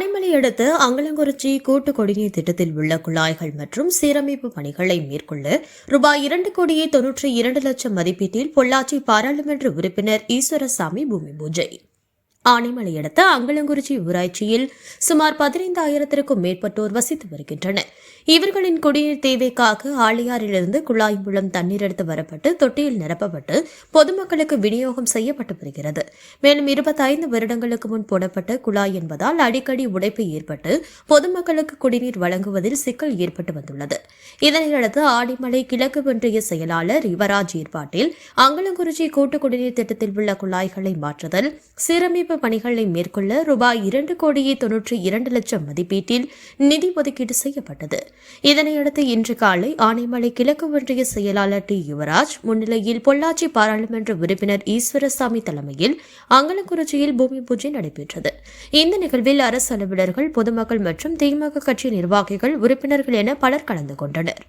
ஆனைமலை அடுத்து அங்கலங்குறிச்சி கூட்டு குடிநீர் திட்டத்தில் உள்ள குழாய்கள் மற்றும் சீரமைப்பு பணிகளை மேற்கொள்ள ரூபாய் இரண்டு கோடியே தொன்னூற்றி இரண்டு லட்சம் மதிப்பீட்டில் பொள்ளாச்சி பாராளுமன்ற உறுப்பினர் ஈஸ்வரசாமி பூமி பூஜை. ஆனைமலை அடுத்த அங்கலங்குறிச்சி ஊராட்சியில் சுமார் பதினைந்தாயிரத்திற்கும் மேற்பட்டோர் வசித்து வருகின்றனர். இவர்களின் குடிநீர் தேவைக்காக ஆளியாரிலிருந்து குழாய் மூலம் தண்ணீர் எடுத்து வரப்பட்டு தொட்டியில் நிரப்பப்பட்டு பொதுமக்களுக்கு விநியோகம் செய்யப்பட்டு வருகிறது. மேலும் இருபத்தைந்து வருடங்களுக்கு முன் போடப்பட்ட குழாய் என்பதால் அடிக்கடி உடைப்பு ஏற்பட்டு பொதுமக்களுக்கு குடிநீர் வழங்குவதில் சிக்கல் ஏற்பட்டு வந்துள்ளது. இதனையடுத்து ஆடிமலை கிழக்கு ஒன்றிய செயலாளர் யுவராஜ் ஏற்பாட்டில் அங்கலங்குறிச்சி கூட்டு குடிநீர் திட்டத்தில் உள்ள குழாய்களை மாற்றுதல் சீரமைப்பு பணிகளை மேற்கொள்ள ரூபாய் இரண்டு கோடியே தொன்னூற்றி இரண்டு லட்சம் மதிப்பீட்டில் நிதி ஒதுக்கீடு செய்யப்பட்டது. இதனையடுத்து இன்று காலை ஆனைமலை கிழக்கு ஒன்றிய செயலாளர் டி. யுவராஜ் முன்னிலையில் பொள்ளாச்சி பாராளுமன்ற உறுப்பினர் ஈஸ்வரசாமி தலைமையில் அங்கலக்குறிச்சியில் பூமி பூஜை நடைபெற்றது. இந்த நிகழ்வில் அரசு அலுவலர்கள் பொதுமக்கள் மற்றும் திமுக கட்சி நிர்வாகிகள் உறுப்பினர்கள் என பலர் கலந்து கொண்டனர்.